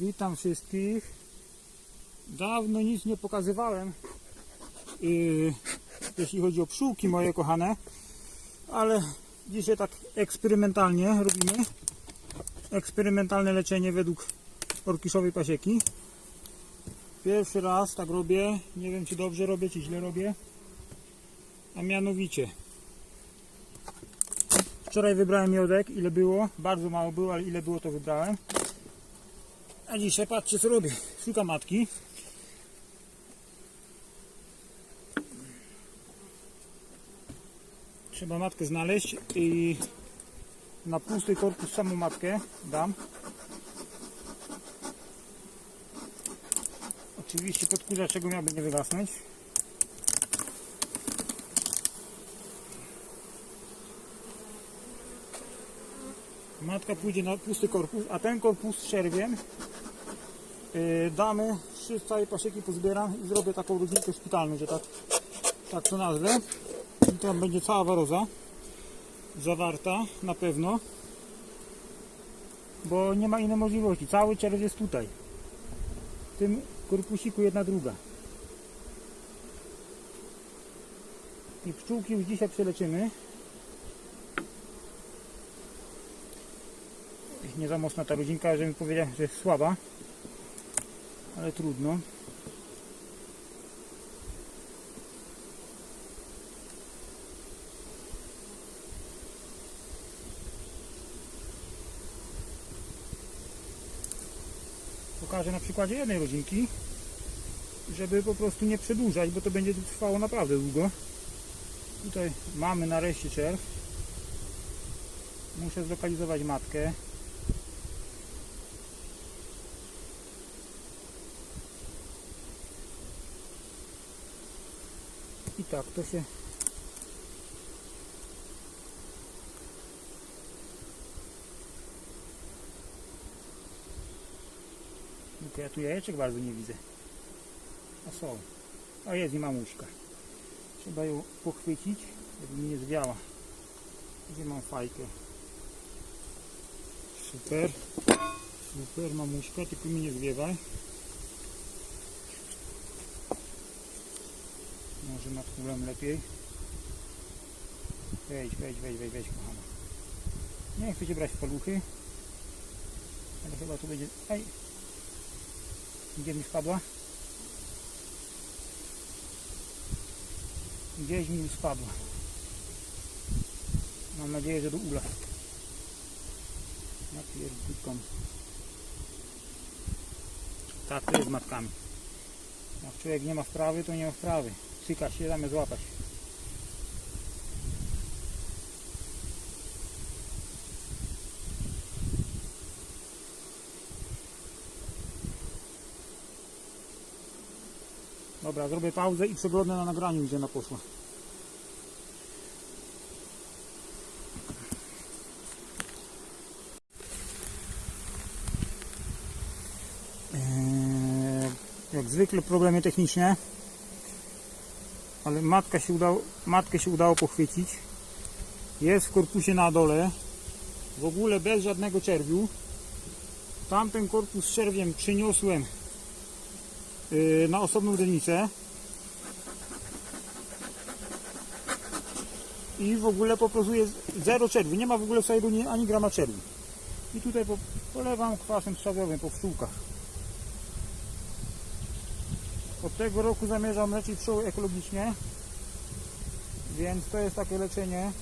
Witam wszystkich. Dawno nic nie pokazywałem, yy, jeśli chodzi o pszczółki moje kochane, ale dzisiaj tak eksperymentalnie robimy. Eksperymentalne leczenie według orkiszowej pasieki. Pierwszy raz tak robię. Nie wiem, czy dobrze robię, czy źle robię. A mianowicie, wczoraj wybrałem miodek. Ile było? Bardzo mało było, ale ile było, to wybrałem. A dzisiaj patrzcie co robię. Szukam matki. Trzeba matkę znaleźć i na pusty korpus samą matkę dam. Oczywiście podkurza czego miałby nie wygasnąć. Matka pójdzie na pusty korpus, a ten korpus yy, damy trzy z całej pasieki pozbieram i zrobię taką rodzinkę szpitalną, że tak, tak to nazwę. I tam będzie cała waroza zawarta na pewno, bo nie ma innej możliwości. Cały czerw jest tutaj. W tym korpusiku jedna druga. I pszczółki już dzisiaj przeleczymy. Nie za mocna ta rodzinka, żebym powiedział, że jest słaba. Ale trudno. Pokażę na przykładzie jednej rodzinki, żeby po prostu nie przedłużać, bo to będzie trwało naprawdę długo. Tutaj mamy nareszcie czerw. Muszę zlokalizować matkę. I tak to się Tylko ja tu jajeczek bardzo nie widzę. A są. A jest i mamuśka. Trzeba ją pochwycić, żeby mi nie zwiała. Gdzie mam fajkę? Super. Super mamuśka, tylko mi nie zwiewaj. Może nad królem lepiej. Wejdź, wejdź, wejdź, wejdź, wejdź kochana. Nie chcę brać w paluchy. Ale chyba tu będzie... Aj, gdzie mi spadła? Gdzieś mi spadła. Mam nadzieję, że do ula. Napierdykam. Tak to jest z matkami. Jak człowiek nie ma wprawy, to nie ma wprawy. Cyka się zamiast złapać. Dobra, zrobię pauzę i przeglądam na nagraniu, gdzie ona poszła. Eee, Jak zwykle problemy techniczne, ale matka się udało, matkę się udało pochwycić. Jest w korpusie na dole, w ogóle bez żadnego czerwiu. Tamten korpus z czerwiem przyniosłem yy, na osobną dennicę. I w ogóle po prostu jest zero czerwi. Nie ma w ogóle w ani grama czerwi. I tutaj po, polewam kwasem strzałowym po pszczółkach. Od tego roku zamierzam leczyć pszczóły ekologicznie. Więc to jest takie leczenie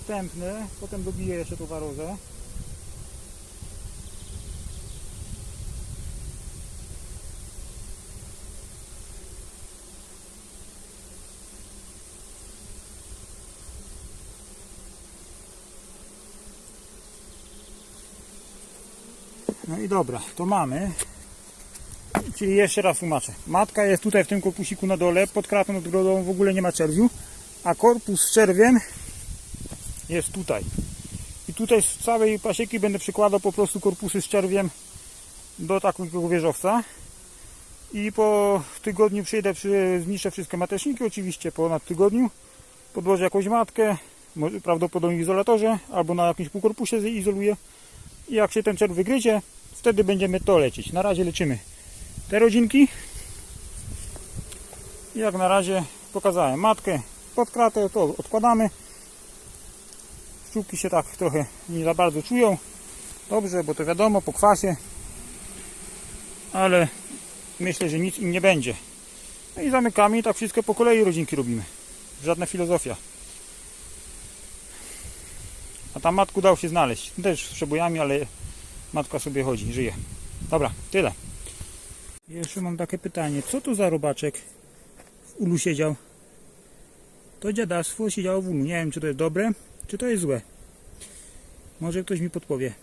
wstępne. Potem dobiję jeszcze tą warozę. No i dobra, to mamy. Czyli jeszcze raz tłumaczę. Matka jest tutaj w tym korpusiku na dole, pod kratą odgrodową w ogóle nie ma czerwiu, a korpus z czerwiem jest tutaj. I tutaj z całej pasieki będę przykładał po prostu korpusy z czerwiem do takiego wieżowca. I po tygodniu przyjdę, przy, zniszczę wszystkie mateczniki, oczywiście po ponad tygodniu. Podłożę jakąś matkę, prawdopodobnie w izolatorze albo na jakimś półkorpusie izoluję. I jak się ten czerw wygryzie, wtedy będziemy to lecieć. Na razie leczymy te rodzinki. Jak na razie pokazałem matkę pod kratę, to odkładamy. Szczupki się tak trochę nie za bardzo czują. Dobrze, bo to wiadomo, po kwasie. Ale myślę, że nic im nie będzie. No i zamykamy i tak wszystko po kolei rodzinki robimy. Żadna filozofia. A tam matku dał się znaleźć. Też z przebojami, ale matka sobie chodzi, żyje. Dobra, tyle. Jeszcze mam takie pytanie. Co to za robaczek w ulu siedział? To dziadostwo siedziało w ulu. Nie wiem, czy to jest dobre, czy to jest złe. Może ktoś mi podpowie.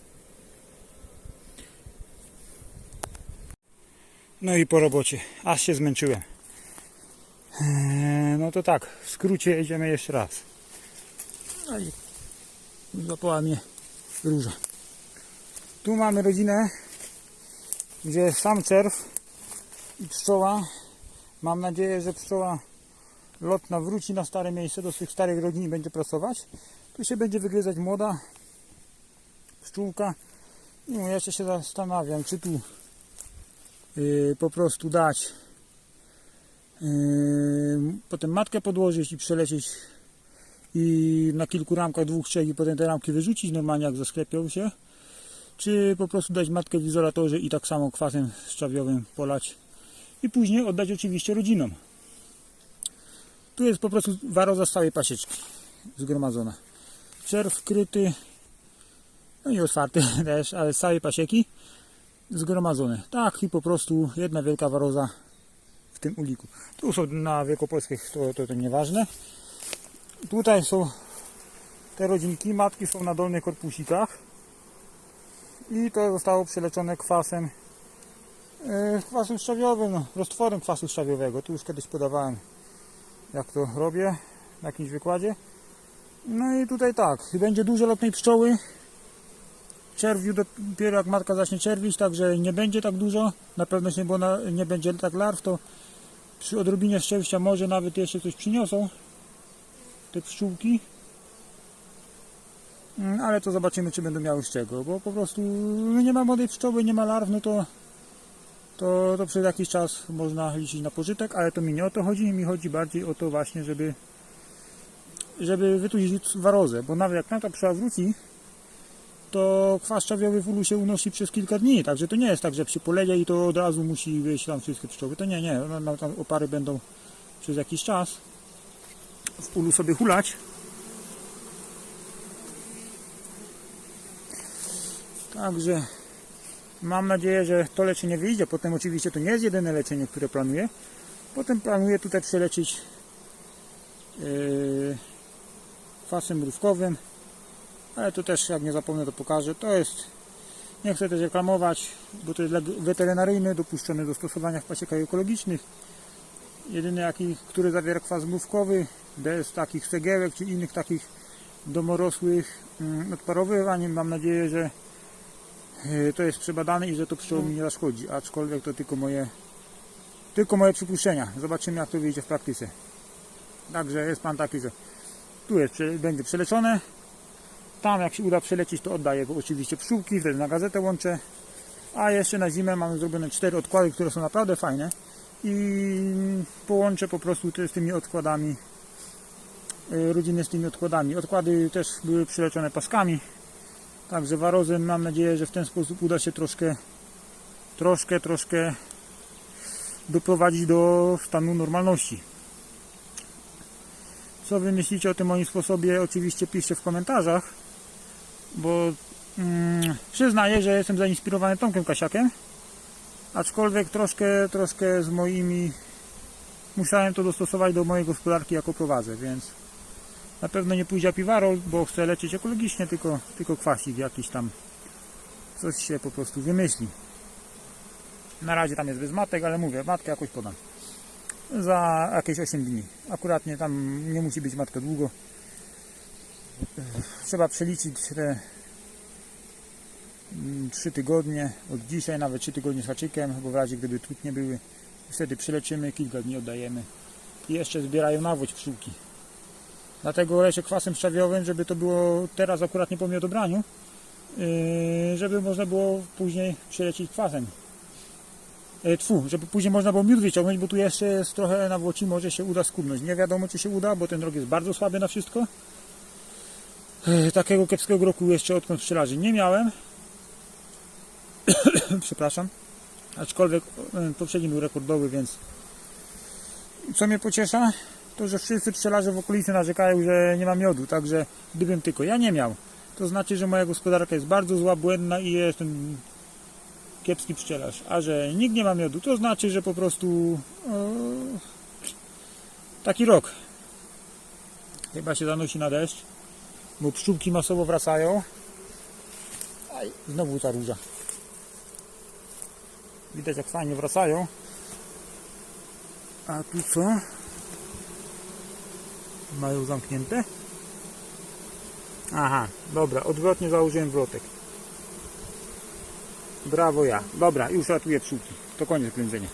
No i po robocie. Aż się zmęczyłem. Eee, No to tak, w skrócie jedziemy jeszcze raz. Złapała mnie róża. Tu mamy rodzinę, gdzie sam czerw i pszczoła. Mam nadzieję, że pszczoła lotna wróci na stare miejsce, do swych starych rodzin i będzie pracować. Tu się będzie wygryzać młoda pszczółka. No, jeszcze się zastanawiam, czy tu yy, po prostu dać yy, potem matkę podłożyć i przelecieć i na kilku ramkach dwóch, trzech i potem te ramki wyrzucić normalnie jak zasklepią się czy po prostu dać matkę w izolatorze i tak samo kwasem szczawiowym polać i później oddać oczywiście rodzinom. Tu jest po prostu waroza z całej pasieczki zgromadzona. Czerw wkryty, no i otwarty też, ale z całej pasieki zgromadzone. Tak i po prostu jedna wielka waroza w tym uliku. Tu są na wielkopolskich, to, to, to nieważne. Tutaj są te rodzinki, matki są na dolnych korpusikach i to zostało przeleczone kwasem yy, kwasem szczawiowym, no, roztworem kwasu szczawiowego. Tu już kiedyś podawałem jak to robię na jakimś wykładzie. No i tutaj tak, będzie dużo lotnej pszczoły. Czerwiu dopiero jak matka zacznie czerwić, także nie będzie tak dużo. Na pewno nie, bo nie będzie tak larw, to przy odrobinie szczęścia może nawet jeszcze coś przyniosą te pszczółki. Mm, Ale to zobaczymy, czy będą miały z czego, bo po prostu nie ma młodej pszczoły, nie ma larw, no to, to, to przez jakiś czas można liczyć na pożytek, ale to mi nie o to chodzi, mi chodzi bardziej o to właśnie, żeby żeby wytulić warozę, bo nawet jak to pszczoła wróci, to kwas szczawiowy w ulu się unosi przez kilka dni, także to nie jest tak, że się poleje i to od razu musi wyjść tam wszystkie pszczoły, to nie, nie, no, no, tam opary będą przez jakiś czas w ulu sobie hulać, Także mam nadzieję, że to leczenie wyjdzie. Potem oczywiście to nie jest jedyne leczenie, które planuję. Potem planuję tutaj przeleczyć yy, kwasem mrówkowym. Ale to też jak nie zapomnę to pokażę. To jest, nie chcę też reklamować, bo to jest weterynaryjny, dopuszczony do stosowania w pasiekach ekologicznych. Jedyny jaki, który zawiera kwas mrówkowy, bez takich cegiełek czy innych takich domorosłych mm, odparowywań. Mam nadzieję, że Yy, to jest przebadane i że to pszczołom nie zaszkodzi, aczkolwiek to tylko moje tylko moje przypuszczenia. Zobaczymy jak to wyjdzie w praktyce. Także jest plan taki, że tu jest, będzie przeleczone. Tam jak się uda przelecieć to oddaję go oczywiście pszczółki, wtedy na gazetę łączę. A jeszcze na zimę mamy zrobione cztery odkłady, które są naprawdę fajne. I połączę po prostu te, z tymi odkładami yy, rodziny z tymi odkładami. Odkłady też były przeleczone paskami. Także warozę mam nadzieję, że w ten sposób uda się troszkę, troszkę, troszkę doprowadzić do stanu normalności. Co wy myślicie o tym moim sposobie? Oczywiście piszcie w komentarzach, bo mm, przyznaję, że jestem zainspirowany Tomkiem Kasiakiem, aczkolwiek troszkę, troszkę z moimi musiałem to dostosować do mojej gospodarki, jako prowadzę, więc na pewno nie pójdzie apiwarol, bo chcę lecieć ekologicznie, tylko, tylko kwasik jakiś tam. Coś się po prostu wymyśli. Na razie tam jest bez matek, ale mówię, matkę jakoś podam. Za jakieś 8 dni. Akuratnie tam nie musi być matka długo. Trzeba przeliczyć te 3 tygodnie od dzisiaj, nawet 3 tygodnie z haczykiem, bo w razie gdyby trud nie były, wtedy przeleczymy, kilka dni oddajemy. I jeszcze zbierają nawódź pszczółki. Dlatego leszę kwasem szczawiowym, żeby to było teraz akurat nie po miodobraniu, yy, żeby można było później przelecieć kwasem. E, Tfu, żeby później można było miód wyciągnąć, bo tu jeszcze jest trochę na włoci, może się uda skubnąć. Nie wiadomo czy się uda, bo ten rok jest bardzo słaby na wszystko. E, Takiego kiepskiego roku jeszcze odkąd pszczelarzy nie miałem. Przepraszam. Aczkolwiek e, poprzedni był rekordowy, więc co mnie pociesza, to że wszyscy pszczelarze w okolicy narzekają, że nie ma miodu, także gdybym tylko ja nie miał, to znaczy, że moja gospodarka jest bardzo zła, błędna i jestem kiepski pszczelarz. A że nikt nie ma miodu, to znaczy, że po prostu e, taki rok. Chyba się zanosi na deszcz, bo pszczółki masowo wracają. Aj, znowu ta róża. Widać jak fajnie wracają. A tu co? Mają zamknięte? Aha, dobra, odwrotnie założyłem wrotek. Brawo ja. Dobra, już ratuję pszczółki. To koniec kręcenia.